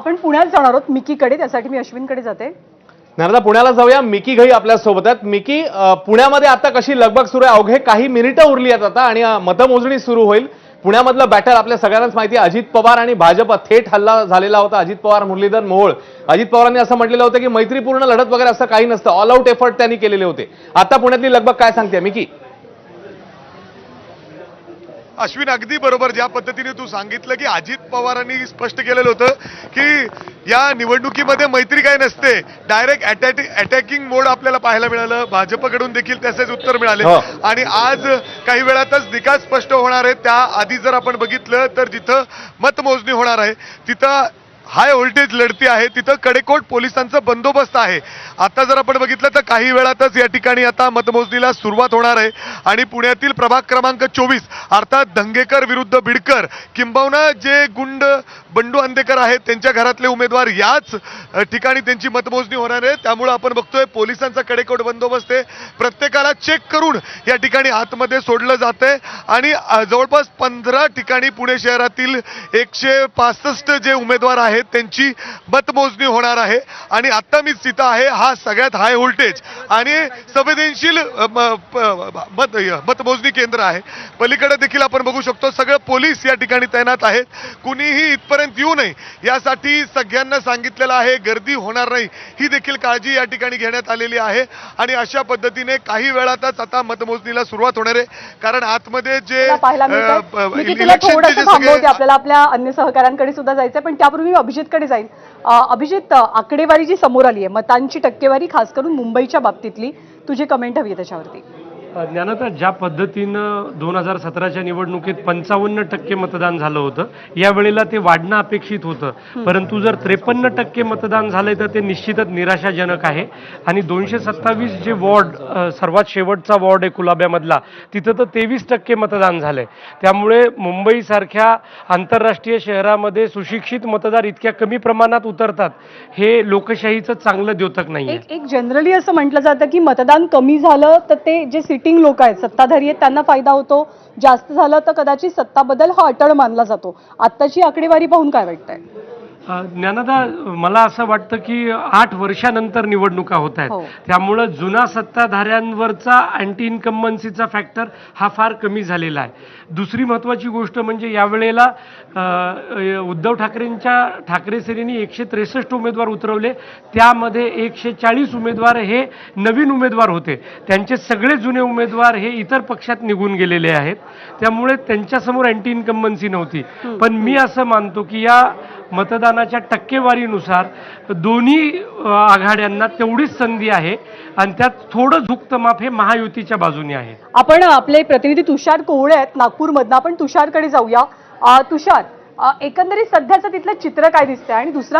आपण पुण्यात जाणार आहोत मिकीकडे. त्यासाठी मी अश्विनकडे जाते. नर्मदा पुण्याला जाऊया. मिकी घई आपल्यासोबत आहेत. मिकी अ, पुण्यामध्ये आता कशी लगबग सुरू आहे? अवघे काही मिनिटं उरली आहेत आता आणि अ, मतमोजणी सुरू होईल. पुण्यामधलं बॅटल आपल्या सगळ्यांनाच माहिती आहे. अजित पवार आणि भाजप थेट हल्ला झालेला होता. अजित पवार मुरलीधर मोहोळ. अजित पवारांनी असं म्हटलेलं होतं की मैत्रीपूर्ण लढत वगैरे असं काही नसतं. ऑल आउट एफर्ट त्यांनी केलेले होते. आता पुण्यातली लगबग काय सांगते मिकी? अश्विन अगदी बरोबर. ज्या पद्धतीने तू सांगितलं की अजित पवारांनी स्पष्ट केलेलं होतं की या निवडणुकीमध्ये मैत्री काय नसते. डायरेक्ट अटॅक अटॅकिंग मोड आपल्याला पाहायला मिळालं. भाजपकडून देखील त्याचेच उत्तर मिळाले. हो. आणि आज काही वेळातच निकाल स्पष्ट होणार आहे. त्या आधी जर आपण बघितलं तर जिथं मतमोजणी होणार आहे तिथं हाय व्होल्टेज लढती आहे. तिथं कडेकोट पोलिसांचा बंदोबस्त आहे. आता जर आपण बघितलं तर काही वेळातच या ठिकाणी आता मतमोजणीला सुरुवात होणार आहे. आणि पुण्यातील प्रभाग क्रमांक चोवीस अर्थात धंगेकर विरुद्ध बिडकर किंबहुना जे गुंड बंडू अंदेकर आहेत त्यांच्या घरातले उमेदवार याच ठिकाणी त्यांची मतमोजणी होणार आहे. त्यामुळे आपण बघतोय पोलिसांचा कडेकोट बंदोबस्त आहे. प्रत्येकाला चेक करून या ठिकाणी आतमध्ये सोडलं जातंय. आणि जवळपास पंधरा ठिकाणी पुणे शहरातील एकशे पासष्ट जे उमेदवार आहेत त्यांची मतमोजणी होणार आहे. आणि आता मी तिथं आहे हा सगळ्यात हाय व्होल्टेज आणि संवेदनशील मत मतमोजणी केंद्र आहे. पलीकडे देखील आपण बघू शकतो सगळं पोलीस या ठिकाणी तैनात आहेत. कुणीही इथपर्यंत येऊ नये यासाठी सगळ्यांना सांगितलेलं आहे गर्दी होणार नाही ही देखील काळजी या ठिकाणी घेण्यात आलेली आहे. आणि अशा पद्धतीने काही वेळातच आता मतमोजणीला सुरुवात होणार आहे. कारण आतमध्ये जे आपल्याला आपल्या अन्य सहकाऱ्यांकडे सुद्धा जायचंय पण त्यापूर्वी अभिजितकडे जाईल. अभिजित आकडेवारी जी समोर आली आहे मतांची टक्केवारी खास करून मुंबईच्या बाबतीतली तुझी कमेंट हवी आहे त्याच्यावरती. ज्ञानता ज्या पद्धतीनं दोन हजार सतराच्या निवडणुकीत पंचावन्न टक्के मतदान झालं होतं यावेळेला ते वाढणं अपेक्षित होतं. परंतु जर त्रेपन्न टक्के मतदान झालंय तर ते निश्चितच निराशाजनक आहे. आणि दोनशे सत्तावीस जे वॉर्ड सर्वात शेवटचा वॉर्ड आहे कुलाब्यामधला तिथं तर तेवीस टक्के मतदान झालंय. त्यामुळे मुंबईसारख्या आंतरराष्ट्रीय शहरामध्ये सुशिक्षित मतदार इतक्या कमी प्रमाणात उतरतात हे लोकशाहीचं चांगलं द्योतक नाही एक जनरली असं म्हटलं जातं की मतदान कमी झालं तर ते जे सिटिंग लोक आहेत सत्ताधारी आहेत त्यांना फायदा होतो. जास्त झालं तर कदाचित सत्ता बदल हा अटळ मानला जातो. आत्ताची आकडेवारी पाहून काय वाटतंय? ज्ञानदा मला असं वाटतं की आठ वर्षानंतर निवडणुका होत हो. आहेत त्यामुळं जुना सत्ताधाऱ्यांवरचा अँटी इन्कम्बन्सीचा फॅक्टर हा फार कमी झालेला आहे. दुसरी महत्त्वाची गोष्ट म्हणजे यावेळेला उद्धव ठाकरेंच्या ठाकरे सेनेनी एकशे त्रेसष्ट उमेदवार उतरवले. त्यामध्ये एकशे चाळीस उमेदवार हे नवीन उमेदवार होते. त्यांचे सगळे जुने उमेदवार हे इतर पक्षात निघून गेलेले आहेत. त्यामुळे त्यांच्यासमोर अँटी इन्कम्बन्सी नव्हती पण मी असं मानतो की या मतदानाच्या टक्केवारीनुसार दोन्ही आघाड्यांना तेवढीच संधी आहे आणि त्यात थोडं झुकतं माप हे महायुतीच्या बाजूने आहे. आपण आपले प्रतिनिधी तुषार कोवळे आहेत. नागपूरमधनं आपण तुषारकडे जाऊया. तुषार एकंदरीत सध्याचं तिथलं चित्र काय दिसतंय? आणि दुसरा